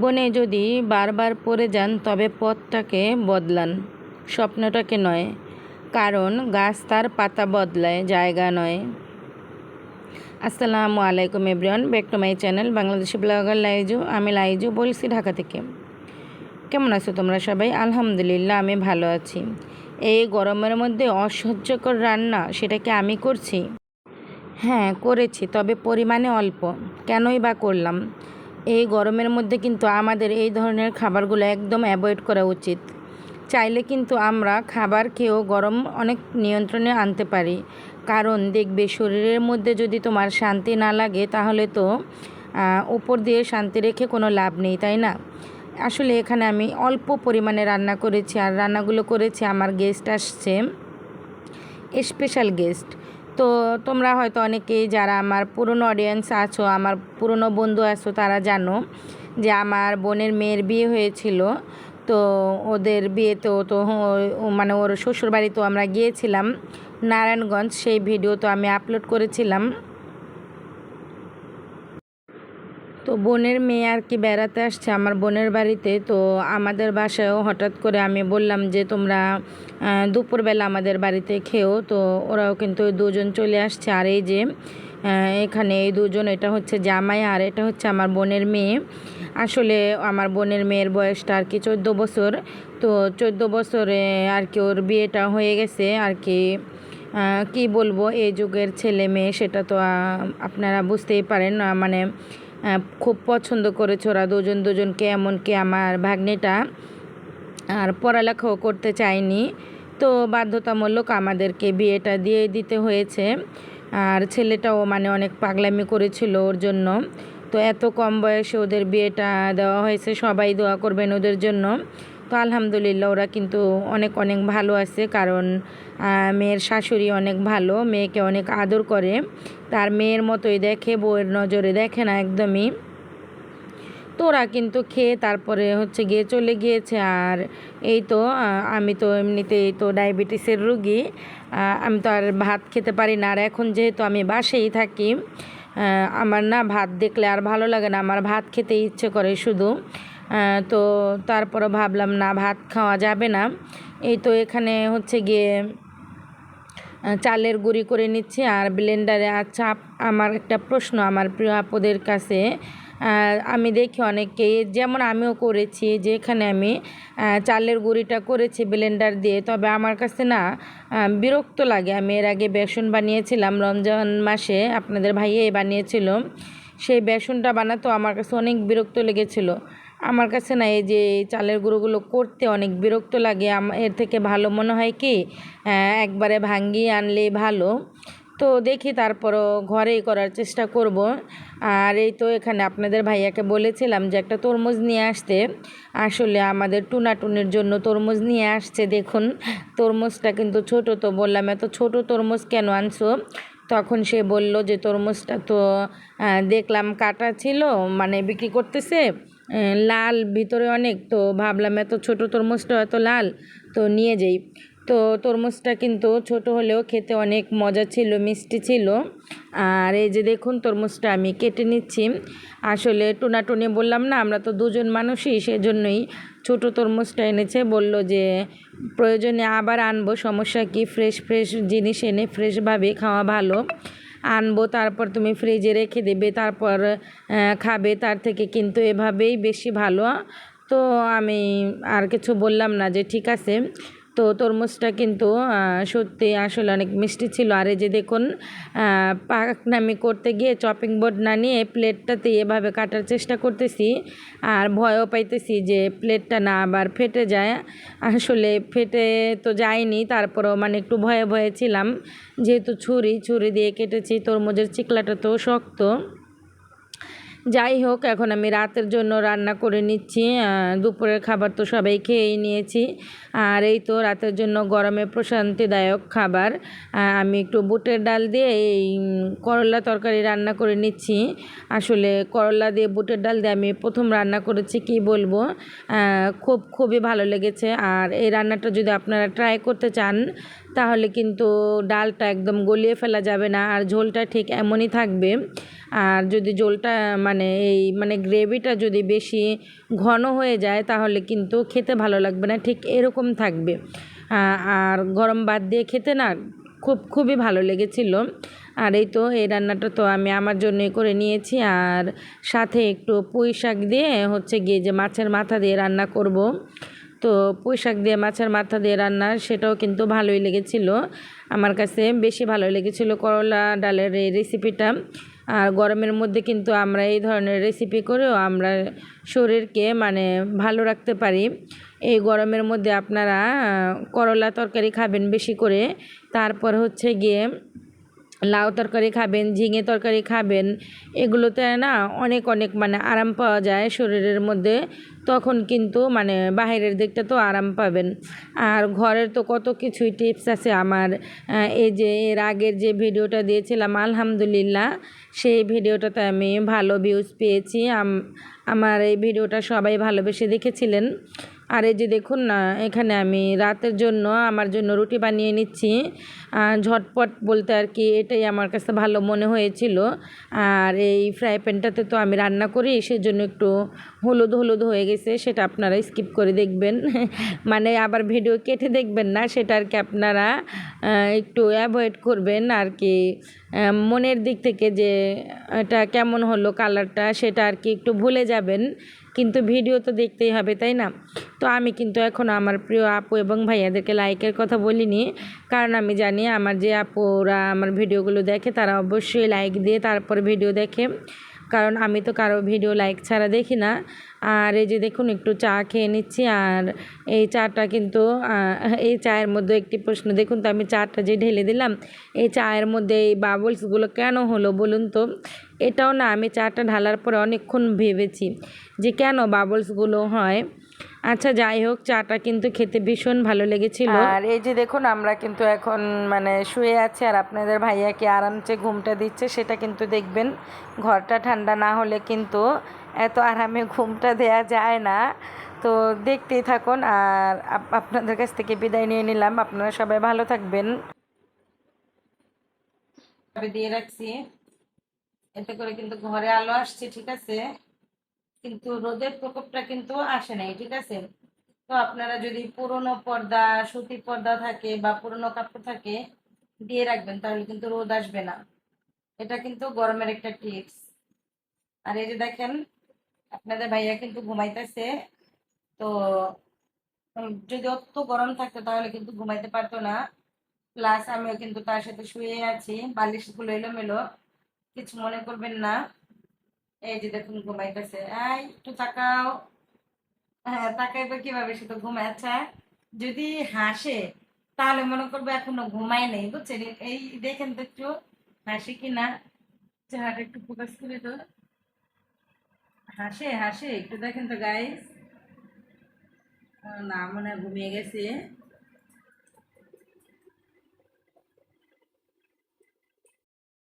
জীবনে যদি বারবার পড়ে যান, তবে পথটাকে বদলান। স্বপ্নটাকে নয়, কারণ গাছ তার পাতা বদলায়, জায়গা নয়। আসসালামু আলাইকুম everyone, back to my channel Bangladeshi blogger Laiju. আমি লাইজু বলছি ঢাকা থেকে। কেমন আছো তোমরা সবাই? আলহামদুলিল্লাহ, আমি ভালো আছি। এই গরমের মধ্যে অসহ্যকর রান্না, সেটাকে আমি করছি? হ্যাঁ করেছি, তবে পরিমাণে অল্প। কেনই বা করলাম? এই গরমের মধ্যে কিন্তু আমাদের এই ধরনের খাবারগুলো একদম অ্যাভয়েড করা উচিত। চাইলে কিন্তু আমরা খাবার খেয়েও গরম অনেক নিয়ন্ত্রণে আনতে পারি। কারণ দেখবে শরীরের মধ্যে যদি তোমার শান্তি না লাগে, তাহলে তো উপর দিয়ে শান্তি রেখে কোনো লাভ নেই, তাই না? আসলে এখানে আমি অল্প পরিমাণে রান্না করেছি, আর রান্নাগুলো করেছি আমার গেস্ট আসছে স্পেশাল গেস্ট তো তোমরা হয়তো অনেকেই যারা আমার পুরনো অডিয়েন্স আছো, আমার পুরনো বন্ধু আছো, তারা জানো যে আমার বোনের মেয়ের বিয়ে হয়েছিল। তো ওদের বিয়েতেও তো মানে ওর শ্বশুরবাড়িতেও আমরা গিয়েছিলাম, নারায়ণগঞ্জ, সেই ভিডিও তো আমি আপলোড করেছিলাম। তো বোনের মেয়ে আর কি বেড়াতে আসছে আমার বোনের বাড়িতে, তো আমাদের বাসায়ও হঠাৎ করে আমি বললাম যে তোমরা দুপুরবেলা আমাদের বাড়িতে খেও। তো ওরাও কিন্তু দুজন চলে আসছে আর এই যে এখানে এই দুজন, এটা হচ্ছে জামাই আর এটা হচ্ছে আমার বোনের মেয়ে। আসলে আমার বোনের মেয়ের বয়সটা আর কি চোদ্দ বছর, তো চোদ্দ বছরে আর কি ওর বিয়েটা হয়ে গেছে আর কি। কি বলব, এই যুগের ছেলে মেয়ে সেটা তো আপনারা বুঝতেই পারেন মানে খুব পছন্দ করেছে ওরা। দুজন দুজনকে, এমনকি আমার ভাগ্নেটা। আর পড়ালেখাও করতে চায়নি। তো বাধ্যতামূলক আমাদেরকে বিয়েটা দিয়ে দিতে হয়েছে। আর ছেলেটাও মানে অনেক পাগলামি করেছিল ওর জন্য। তো এত কম বয়সে ওদের বিয়েটা দেওয়া হয়েছে, সবাই দোয়া করবেন ওদের জন্য। তো আলহামদুলিল্লাহ, ওরা কিন্তু অনেক অনেক ভালো আছে। কারণ মেয়ের শাশুড়ি অনেক ভালো, মেয়েকে অনেক আদর করে। তার মেয়ের মতোই দেখে, বউয়ের নজরে দেখে না একদমই। তো ওরা কিন্তু খেয়ে তারপরে হচ্ছে গিয়ে চলে গিয়েছে। আর এই তো আমি তো এমনিতেই তো ডায়াবেটিসের রুগী। আমি তো আর ভাত খেতে পারি না। আর এখন যেহেতু আমি বাসেই থাকি আমার না ভাত দেখলে আর ভালো লাগে না। আমার ভাত খেতে ইচ্ছে করে শুধু। তো তারপরে ভাবলাম, না, ভাত খাওয়া যাবে না। এই তো এখানে হচ্ছে গিয়ে চালের গুঁড়ি করে নিচ্ছি আর ব্লেন্ডারে আচ্ছা আমার একটা প্রশ্ন আমার প্রিয় আপদের কাছে। আমি দেখি অনেকেই যেমন আমিও করেছি যে এখানে আমি চালের গুঁড়িটা করেছি ব্লেন্ডার দিয়ে, তবে আমার কাছে না বিরক্ত লাগে। আমি এর আগে বেসন বানিয়েছিলাম রমজান মাসে, আপনাদের ভাইয়ে বানিয়েছিল। সেই বেসনটা বানাতো আমার কাছে অনেক বিরক্ত লেগেছিলো। আমার কাছে না এই যে চালের গুঁড়োগুলো করতে অনেক বিরক্ত লাগে। এর থেকে ভালো মনে হয় কি একবারে ভাঙ্গিয়ে আনলে ভালো। তো দেখি তারপরও ঘরেই করার চেষ্টা করব। আর এই তো এখানে আপনাদের ভাইয়াকে বলেছিলাম যে একটা তরমুজ নিয়ে আসতে। আসলে আমাদের টুনাটুনির জন্য তরমুজ নিয়ে আসছে, দেখুন। তরমুজটা কিন্তু ছোট তো বললাম, এত ছোট তরমুজ কেন আনছো? তখন সে বলল যে, তরমুজটা তো দেখলাম কাটা ছিল মানে বিক্রি করতেছে। লাল ভিতরে অনেক, তো ভাবলাম এত ছোটো তরমুজটা এত লাল, তো নিয়ে যাই। তো তরমুজটা কিন্তু ছোট হলেও খেতে অনেক মজা ছিল, মিষ্টি ছিল। আর এই যে দেখুন তরমুজটা আমি কেটে নিচ্ছি। আসলে টুনাটুনি বললাম না, আমরা তো দুজন মানুষই, সেজন্যই ছোট তরমুজটা এনেছে। বলল যে প্রয়োজনে আবার আনব, সমস্যা কি? ফ্রেশ ফ্রেশ জিনিস এনে ফ্রেশভাবে খাওয়া ভালো। আনব, তারপর তুমি ফ্রিজে রেখে দেবে, তারপর খাবে, তার থেকে কিন্তু এভাবেই বেশি ভালো। তো আমি আর কিছু বললাম না যে ঠিক আছে। তো তরমুজটা কিন্তু সত্যি আসলে অনেক মিষ্টি ছিল। আর এই যে দেখুন পাকনামি করতে গিয়ে চপিং বোর্ড না নিয়ে প্লেটটাতে এভাবে কাটার চেষ্টা করতেছি আর ভয়ও পাইতেছি যে প্লেটটা না আবার ফেটে যায়। আসলে ফেটে তো যায়নি, তারপরেও মানে একটু ভয়ে ভয়ে ছিলাম। যেহেতু ছুরি ছুরি দিয়ে কেটেছি, তরমুজের চিকলাটা তো শক্ত। যাই হোক, এখন আমি রাতের জন্য রান্না করে নিচ্ছি। দুপুরের খাবার তো সবাই খেয়েই নিয়েছি। আর এই তো রাতের জন্য গরমে প্রশান্তিদায়ক খাবার। আমি একটু বুটের ডাল দিয়ে এই করলা তরকারি রান্না করে নিচ্ছি। আসলে করলা দিয়ে বুটের ডাল দিয়ে আমি প্রথম রান্না করেছি, কি বলব? খুব, খুবই ভালো লেগেছে। আর এই রান্নাটা যদি আপনারা ট্রাই করতে চান তাহলে কিন্তু ডালটা একদম গলিয়ে ফেলা যাবে না, আর ঝোলটা ঠিক এমনই থাকবে। আর যদি ঝোলটা মানে এই মানে গ্রেভিটা যদি বেশি ঘন হয়ে যায়, তাহলে কিন্তু খেতে ভালো লাগবে না, ঠিক এরকম থাকবে। আর গরম ভাত দিয়ে খেতে না খুব, খুবই ভালো লেগেছিল। আর এই তো, এই রান্নাটা তো আমি আমার জন্যই করে নিয়েছি। আর সাথে একটু পুঁই শাক দিয়ে হচ্ছে গিয়ে যে মাছের মাথা দিয়ে রান্না করব। তো পুঁই শাক দিয়ে, মাছের মাথা দিয়ে রান্না, সেটাও কিন্তু ভালোই লেগেছিল। আমার কাছে বেশি ভালো লেগেছিল করলা ডালের এই রেসিপিটা আর গরমের মধ্যে কিন্তু আমরা এই ধরনের রেসিপি করেও আমরা শরীরকে মানে ভালো রাখতে পারি। এই গরমের মধ্যে আপনারা করলা তরকারি খাবেন বেশি করে। তারপর হচ্ছে গিয়ে লাউ তরকারি খাবেন, ঝিঙে তরকারি খাবেন। এগুলোতে না অনেক অনেক মানে আরাম পাওয়া যায় শরীরের মধ্যে। তখন কিন্তু মানে বাহিরের দিকটা তো আরাম পাবেন। আর ঘরের তো কত কিছুই টিপস আছে আমার। এই যে এর আগের যে ভিডিওটা দিয়েছিলাম, আলহামদুলিল্লাহ, সেই ভিডিওটাতে আমি ভালো ভিউজ পেয়েছি। আম- আমার এই ভিডিওটা সবাই ভালোবেসে দেখেছিলেন। আর এই যে দেখুন না, এখানে আমি রাতের জন্য আমার জন্য রুটি বানিয়ে নিচ্ছি। ঝটপট বলতে আর কি এটাই আমার কাছে ভালো মনে হয়েছিল। আর এই ফ্রাই প্যানটাতে তো আমি রান্না করি, সেজন্য একটু হলুদ হলুদ হয়ে গেছে, সেটা আপনারা স্কিপ করে দেখবেন। মানে আবার ভিডিও কেটে দেখবেন না, সেটা আর কি আপনারা একটু অ্যাভয়েড করবেন আর কি। মনের দিক থেকে যে এটা কেমন হলো কালারটা সেটা আর কি একটু ভুলে যাবেন, কিন্তু ভিডিও তো দেখতেই হবে, তাই না? তো আমি কিন্তু এখন আমার প্রিয় আপু এবং ভাইয়াদেরকে লাইকের কথা বলিনি, কারণ আমি জানি আমার যে আপুরা আমার ভিডিওগুলো দেখে তারা অবশ্যই লাইক দিয়ে তারপর ভিডিও দেখে। কারণ আমি তো কারও ভিডিও লাইক ছাড়া দেখি না। আর এই যে দেখুন, একটু চা খেয়ে নিচ্ছি। আর এই চাটা কিন্তু এই চায়ের মধ্যে একটি প্রশ্ন। দেখুন তো, আমি চাটা যে ঢেলে দিলাম, এই চায়ের মধ্যে এই বাবলসগুলো কেন হলো বলুন তো? এটাও না, আমি চাটা ঢালার পরে অনেকক্ষণ ভেবেছি যে কেন বাবলসগুলো হয়। আচ্ছা যাই হোক চাটা কিন্তু খেতে ভীষণ ভালো লেগেছিল। আর এই যে দেখুন আমরা কিন্তু এখন মানে শুয়ে আছি আর আপনাদের ভাইয়া ভাইয়াকে আরামসে ঘুমটা দিচ্ছে সেটা কিন্তু দেখবেন। ঘরটা ঠান্ডা না হলে কিন্তু এত আরামে ঘুমটা দেয়া যায় না। তো দেখতেই থাকুন আর আপনাদের কাছ থেকে বিদায় নিয়ে নিলাম। আপনারা সবাই ভালো থাকবেন। দিয়ে রাখছি। এতে করে কিন্তু ঘরে আলো আসছে ঠিক আছে? কিন্তু রোদের প্রকোপটা কিন্তু আসে নাই, ঠিক আছে? তো আপনারা যদি পুরনো পর্দা, সুতি পর্দা থাকে বা পুরনো কাপড় থাকে দিয়ে রাখবেন, তাহলে কিন্তু রোদ আসবে না। এটা কিন্তু গরমের একটা টিপস। আর এই যে দেখেন, আপনাদের ভাইয়া কিন্তু ঘুমাইতেছে। তো যদি অত গরম থাকতো তাহলে কিন্তু ঘুমাইতে পারতো না। প্লাস আমিও কিন্তু তার সাথে শুয়ে আছি, বালিশগুলো এলোমেলো, কিছু মনে করবেন না। এই যে দেখুন ঘুমাইতেছে। এই, একটু তাকাও। হ্যাঁ তাকাইবে কীভাবে? সে তো ঘুমায় আচ্ছা যদি হাসে, তাহলে মনে করবে এখনও ঘুমায় নেই, বুঝছেন? এই দেখেন তো একটু, হাসি কিনা? চেহারাটা একটু ফোকাস করে তো। হাসে হাসে, একটু দেখেন তো গাইস না, মনে ঘুমিয়ে গেছে।